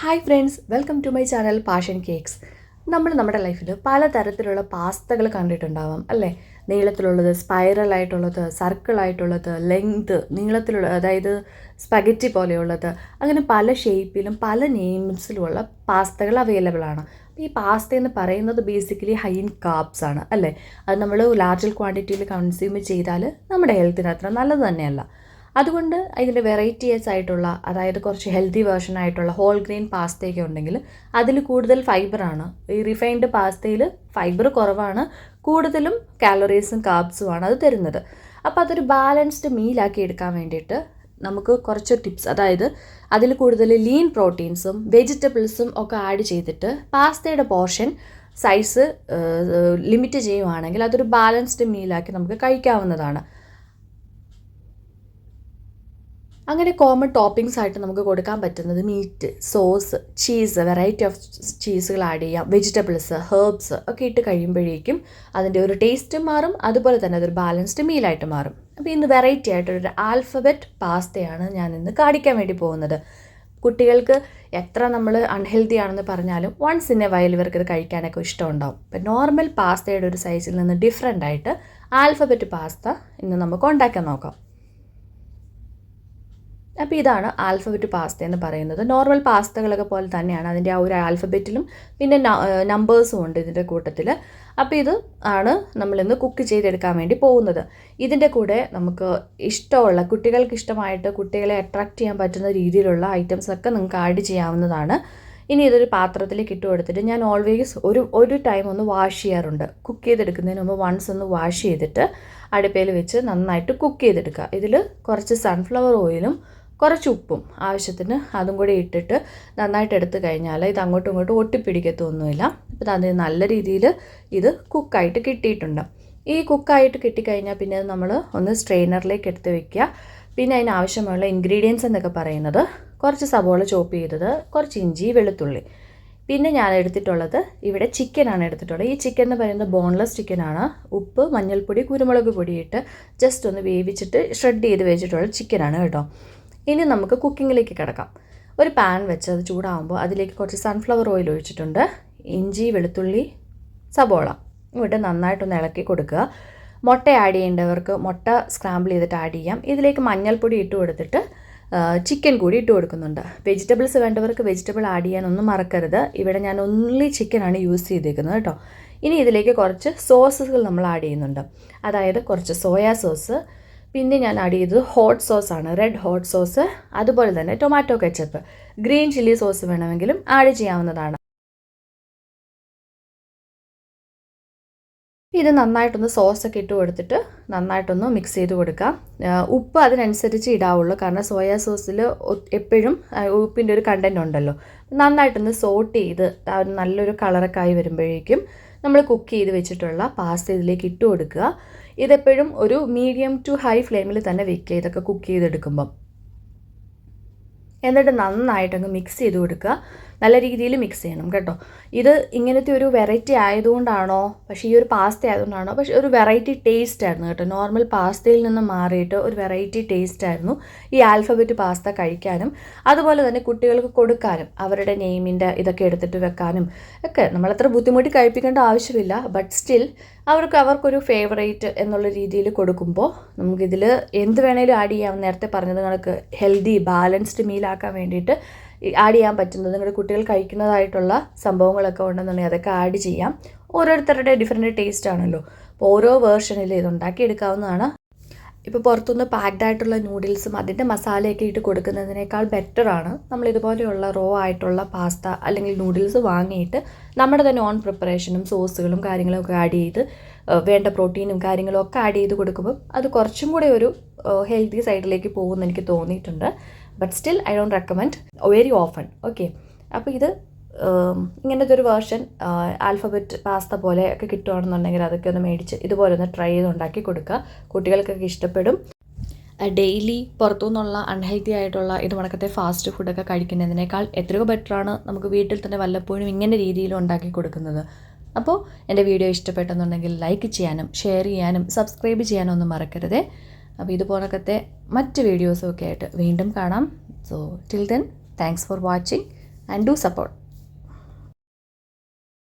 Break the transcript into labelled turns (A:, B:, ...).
A: Hi friends welcome to my channel passion cakes നമ്മൾ നമ്മുടെ ലൈഫിൽ പലതരത്തിലുള്ള പാസ്തകൾ കണ്ടിട്ടുണ്ടാവാം അല്ലേ? നീളത്തിലുള്ളത് സ്പൈറലായിട്ടുള്ളത് സർക്കിളായിട്ടുള്ളത് ലെങ്ത് നീളത്തിലുള്ള അതായത് സ്പഗറ്റി പോലെയുള്ളത് അങ്ങനെ പല ഷേപ്പിലും പല നെയിംസിലുമുള്ള പാസ്തകൾ അവൈലബിൾ ആണ്. ഈ പാസ്ത എന്ന് പറയുന്നത് ബേസിക്കലി ഹൈ ഇൻ കാർബ്സ് ആണ് അല്ലേ? അത് നമ്മൾ ലാർജ് ക്വാണ്ടിറ്റിയിൽ കൺസ്യൂം ചെയ്താൽ നമ്മുടെ ഹെൽത്തിന് അത്ര നല്ലത് തന്നെയല്ല. അതുകൊണ്ട് ഇതിന്റെ വെറൈറ്റീസ് ആയിട്ടുള്ള അതായത് കുറച്ച് ഹെൽത്തി വേർഷൻ ആയിട്ടുള്ള ഹോൾ ഗ്രെയിൻ പാസ്തയൊക്കെ ഉണ്ടെങ്കിൽ അതിൽ കൂടുതൽ ഫൈബറാണ് ഈ റിഫൈൻഡ് പാസ്തയിൽ ഫൈബർ കുറവാണ്. കൂടുതലും കാലറീസും കാർബ്സുമാണ് അത് തരുന്നത്. അപ്പോൾ അതൊരു ബാലൻസ്ഡ് മീലാക്കി എടുക്കാൻ വേണ്ടിയിട്ട് നമുക്ക് കുറച്ച് ടിപ്സ് അതായത് അതിൽ കൂടുതൽ ലീൻ പ്രോട്ടീൻസും വെജിറ്റബിൾസും ഒക്കെ ആഡ് ചെയ്തിട്ട് പാസ്തയുടെ പോർഷൻ സൈസ് ലിമിറ്റ് ചെയ്യുവാണെങ്കിൽ അതൊരു ബാലൻസ്ഡ് മീലാക്കി നമുക്ക് കഴിക്കാവുന്നതാണ്. അങ്ങനെ കോമൺ ടോപ്പിംഗ്സ് ആയിട്ട് നമുക്ക് കൊടുക്കാൻ പറ്റുന്നത് meat sauce cheese variety of ചീസുകൾ add ചെയ്യാം. വെജിറ്റബിൾസ് ഹെർബ്സ് ഒക്കെ ഇട്ട് കഴിയുമ്പോഴേക്കും അതിന്റെ ഒരു ടേസ്റ്റും മാറും. അതുപോലെ തന്നെ അതൊരു ബാലൻസ്ഡ് മീലായിട്ട് മാറും. അപ്പോൾ ഇന്ന് വെറൈറ്റി ആയിട്ടൊരു ആൽഫബറ്റ് പാസ്തയാണ് ഞാൻ ഇന്ന് കാണിക്കാൻ വേണ്ടി പോകുന്നത്. കുട്ടികൾക്ക് എത്ര നമ്മൾ അൺഹെൽത്തി ആണെന്ന് പറഞ്ഞാലും വൺസ് ഇൻ എ വയൽ ഇവർക്ക് ഇത് കഴിക്കാനൊക്കെ ഇഷ്ടമുണ്ടാവും. ഇപ്പം നോർമൽ പാസ്തയുടെ ഒരു സൈസിൽ നിന്ന് ഡിഫറെന്റ് ആയിട്ട് ആൽഫബറ്റ് പാസ്ത ഇന്ന് നമുക്ക് ഉണ്ടാക്കാൻ നോക്കാം. അപ്പോൾ ഇതാണ് ആൽഫബറ്റ് പാസ്ത എന്ന് പറയുന്നത്. നോർമൽ പാസ്തകളൊക്കെ പോലെ തന്നെയാണ് അതിന്റെ ആ ഒരു ആൽഫബറ്റിലും പിന്നെ നമ്പേഴ്സും ഉണ്ട് ഇതിന്റെ കൂട്ടത്തിൽ അപ്പോൾ ഇത് ആണ് നമ്മളിന്ന് കുക്ക് ചെയ്തെടുക്കാൻ വേണ്ടി പോകുന്നത്. ഇതിന്റെ കൂടെ നമുക്ക് ഇഷ്ടമുള്ള കുട്ടികൾക്ക് ഇഷ്ടമായിട്ട് കുട്ടികളെ അട്രാക്റ്റ് ചെയ്യാൻ പറ്റുന്ന രീതിയിലുള്ള ഐറ്റംസൊക്കെ നിങ്ങൾക്ക് ആഡ് ചെയ്യാവുന്നതാണ്. ഇനി ഇതൊരു പാത്രത്തിലേക്ക് ഇട്ട് കൊടുത്തിട്ട് ഞാൻ ഓൾവേസ് ഒരു ഒരു ടൈം ഒന്ന് വാഷ് ചെയ്യാറുണ്ട്. കുക്ക് ചെയ്തെടുക്കുന്നതിന് മുമ്പ് വൺസ് ഒന്ന് വാഷ് ചെയ്തിട്ട് അടുപ്പയിൽ വെച്ച് നന്നായിട്ട് കുക്ക് ചെയ്തെടുക്കുക. ഇതിൽ കുറച്ച് സൺഫ്ലവർ ഓയിലും കുറച്ച് ഉപ്പും ആവശ്യത്തിന് അതും കൂടി ഇട്ടിട്ട് നന്നായിട്ട് എടുത്തു കഴിഞ്ഞാൽ ഇത് അങ്ങോട്ടും ഇങ്ങോട്ടും ഒട്ടിപ്പിടിക്കത്തൊന്നുമില്ല. അപ്പോൾ അത് നല്ല രീതിയിൽ ഇത് കുക്കായിട്ട് കിട്ടിയിട്ടുണ്ട്. ഈ കുക്കായിട്ട് കിട്ടിക്കഴിഞ്ഞാൽ പിന്നെ നമ്മൾ ഒന്ന് സ്ട്രെയിനറിലേക്ക് എടുത്ത് വെക്കുക. പിന്നെ അതിന് ആവശ്യമുള്ള ഇൻഗ്രീഡിയൻസ് എന്നൊക്കെ പറയുന്നത് കുറച്ച് സവോള ചോപ്പ് ചെയ്തത് കുറച്ച് ഇഞ്ചി വെളുത്തുള്ളി. പിന്നെ ഞാൻ എടുത്തിട്ടുള്ളത് ഇവിടെ ചിക്കനാണ് എടുത്തിട്ടുള്ളത്. ഈ ചിക്കൻ എന്ന് പറയുന്നത് ബോൺലെസ് ചിക്കനാണ് ഉപ്പ് മഞ്ഞൾപ്പൊടി കുരുമുളക് പൊടിയിട്ട് ജസ്റ്റ് ഒന്ന് വേവിച്ചിട്ട് ഷ്രെഡ് ചെയ്ത് വെച്ചിട്ടുള്ള ചിക്കനാണ് കേട്ടോ. ഇനി നമുക്ക് കുക്കിങ്ങിലേക്ക് കിടക്കാം. ഒരു പാൻ വെച്ച് അത് ചൂടാകുമ്പോൾ അതിലേക്ക് കുറച്ച് സൺഫ്ലവർ ഓയിൽ ഒഴിച്ചിട്ടുണ്ട്. ഇഞ്ചി വെളുത്തുള്ളി സബോള. ഇവിടെ നന്നായിട്ടൊന്ന് ഇളക്കി കൊടുക്കുക. മുട്ട ആഡ് ചെയ്യേണ്ടവർക്ക് മുട്ട സ്ക്രാമ്പിൾ ചെയ്തിട്ട് ആഡ് ചെയ്യാം. ഇതിലേക്ക് മഞ്ഞൾപ്പൊടി ഇട്ട് കൊടുത്തിട്ട് ചിക്കൻ കൂടി ഇട്ട് കൊടുക്കുന്നുണ്ട്. വെജിറ്റബിൾസ് വേണ്ടവർക്ക് വെജിറ്റബിൾ ആഡ് ചെയ്യാനൊന്നും മറക്കരുത്. ഇവിടെ ഞാൻ ഒൺലി ചിക്കനാണ് യൂസ് ചെയ്തേക്കുന്നത് കേട്ടോ. ഇനി ഇതിലേക്ക് കുറച്ച് സോസസുകൾ നമ്മൾ ആഡ് ചെയ്യുന്നുണ്ട്. അതായത് കുറച്ച് സോയാ സോസ് പിന്നെ ഞാൻ ആഡ് ചെയ്തത് ഹോട്ട് സോസ് ആണ്. റെഡ് ഹോട്ട് സോസ് അതുപോലെ തന്നെ tomato ketchup green chilli sauce വേണമെങ്കിലും ആഡ് ചെയ്യാവുന്നതാണ്. ഇത് നന്നായിട്ടൊന്ന് സോസൊക്കെ ഇട്ട് കൊടുത്തിട്ട് നന്നായിട്ടൊന്ന് മിക്സ് ചെയ്ത് കൊടുക്കാം. ഉപ്പ് അതിനനുസരിച്ച് ഇടാവുള്ളൂ. കാരണം സോയാ സോസിൽ എപ്പോഴും ഉപ്പിന്റെ ഒരു കണ്ടന്റ് ഉണ്ടല്ലോ. നന്നായിട്ടൊന്ന് സോട്ട് ചെയ്ത് നല്ലൊരു കളറൊക്കെ ആയി വരുമ്പോഴേക്കും നമ്മൾ കുക്ക് ചെയ്ത് വെച്ചിട്ടുള്ള പാസ്ത ഇതിലേക്ക് ഇട്ട് കൊടുക്കുക. ഇതെപ്പോഴും ഒരു മീഡിയം ടു ഹൈ ഫ്ലെയിമിൽ തന്നെ വെക്കുക. ഇതൊക്കെ കുക്ക് ചെയ്തെടുക്കുമ്പം. എന്നിട്ട് നന്നായിട്ടങ്ങ് മിക്സ് ചെയ്ത് കൊടുക്കുക. നല്ല രീതിയിൽ മിക്സ് ചെയ്യണം കേട്ടോ. ഇത് ഇങ്ങനത്തെ ഒരു വെറൈറ്റി ആയതുകൊണ്ടാണോ? പക്ഷേ ഈ ഒരു പാസ്ത ആയതുകൊണ്ടാണോ? പക്ഷേ ഒരു വെറൈറ്റി ടേസ്റ്റ് ആയിരുന്നു കേട്ടോ. നോർമൽ പാസ്തയിൽ നിന്ന് മാറിയിട്ട് ഒരു വെറൈറ്റി ടേസ്റ്റ് ആയിരുന്നു ഈ ആൽഫബറ്റ് പാസ്ത കഴിക്കാനും. അതുപോലെ തന്നെ കുട്ടികൾക്ക് കൊടുക്കാനും അവരുടെ നെയിമിന്റെ ഇതൊക്കെ എടുത്തിട്ട് വെക്കാനും ഒക്കെ. നമ്മളത്ര ബുദ്ധിമുട്ടി കഴിപ്പിക്കേണ്ട ആവശ്യമില്ല. ബട്ട് സ്റ്റിൽ അവർക്ക് അവർക്കൊരു ഫേവറേറ്റ് എന്നുള്ള രീതിയിൽ കൊടുക്കുമ്പോൾ നമുക്കിതിൽ എന്ത് വേണേലും ആഡ് ചെയ്യാം. നേരത്തെ പറഞ്ഞത് നിങ്ങൾക്ക് ഹെൽത്തി ബാലൻസ്ഡ് മീലാക്കാൻ വേണ്ടിയിട്ട് ആഡ് ചെയ്യാൻ പറ്റുന്നത്. നിങ്ങളുടെ കുട്ടികൾ കഴിക്കുന്നതായിട്ടുള്ള സംഭവങ്ങളൊക്കെ ഉണ്ടെന്നുണ്ടെങ്കിൽ അതൊക്കെ ആഡ് ചെയ്യാം. ഓരോരുത്തരുടെ ഡിഫറെന്റ് ടേസ്റ്റ് ആണല്ലോ. അപ്പോൾ ഓരോ വേർഷനിൽ ഇത് ഉണ്ടാക്കിയെടുക്കാവുന്നതാണ്. ഇപ്പോൾ പുറത്തുനിന്ന് പാക്ഡ് ആയിട്ടുള്ള നൂഡിൽസും അതിന്റെ മസാലയൊക്കെ ഇട്ട് കൊടുക്കുന്നതിനേക്കാൾ ബെറ്ററാണ് നമ്മൾ ഇതുപോലെയുള്ള റോ ആയിട്ടുള്ള പാസ്ത അല്ലെങ്കിൽ നൂഡിൽസ് വാങ്ങിയിട്ട് നമ്മുടെ തന്നെ ഓൺ പ്രിപ്പറേഷനും സോസുകളും കാര്യങ്ങളും ഒക്കെ ആഡ് ചെയ്ത് വേണ്ട പ്രോട്ടീനും കാര്യങ്ങളും ഒക്കെ ആഡ് ചെയ്ത് കൊടുക്കുമ്പോൾ അത് കുറച്ചും കൂടെ ഒരു ഹെൽത്തി സൈഡിലേക്ക് പോകുമെന്ന് എനിക്ക് തോന്നിയിട്ടുണ്ട്. But still I don't recommend very often okay അപ്പോൾ ഇത് ഇങ്ങനത്തെ ഒരു വേർഷൻ ആൽഫബറ്റ് പാസ്ത പോലെ ഒക്കെ കിട്ടുകയാണെന്നുണ്ടെങ്കിൽ അതൊക്കെ ഒന്ന് മേടിച്ച് ഇതുപോലെ ഒന്ന് ട്രൈ ചെയ്ത് ഉണ്ടാക്കി കൊടുക്കുക. കുട്ടികൾക്കൊക്കെ ഇഷ്ടപ്പെടും. ഡെയിലി പുറത്തുനിന്നുള്ള അൺഹെൽത്തി ആയിട്ടുള്ള ഇത് മണക്കത്തെ ഫാസ്റ്റ് ഫുഡൊക്കെ കഴിക്കുന്നതിനേക്കാൾ എത്രയോ ബെറ്ററാണ് നമുക്ക് വീട്ടിൽ തന്നെ വല്ലപ്പോഴും ഇങ്ങനെ രീതിയിൽ ഉണ്ടാക്കി കൊടുക്കുന്നത്. അപ്പോൾ എന്റെ വീഡിയോ ഇഷ്ടപ്പെട്ടെന്നുണ്ടെങ്കിൽ ലൈക്ക് ചെയ്യാനും ഷെയർ ചെയ്യാനും സബ്സ്ക്രൈബ് ചെയ്യാനും ഒന്നും മറക്കരുതേ. അപ്പോൾ ഇതുപോലൊക്കത്തെ മറ്റ് വീഡിയോസും ഒക്കെ ആയിട്ട് വീണ്ടും കാണാം. So till then thanks for watching and do support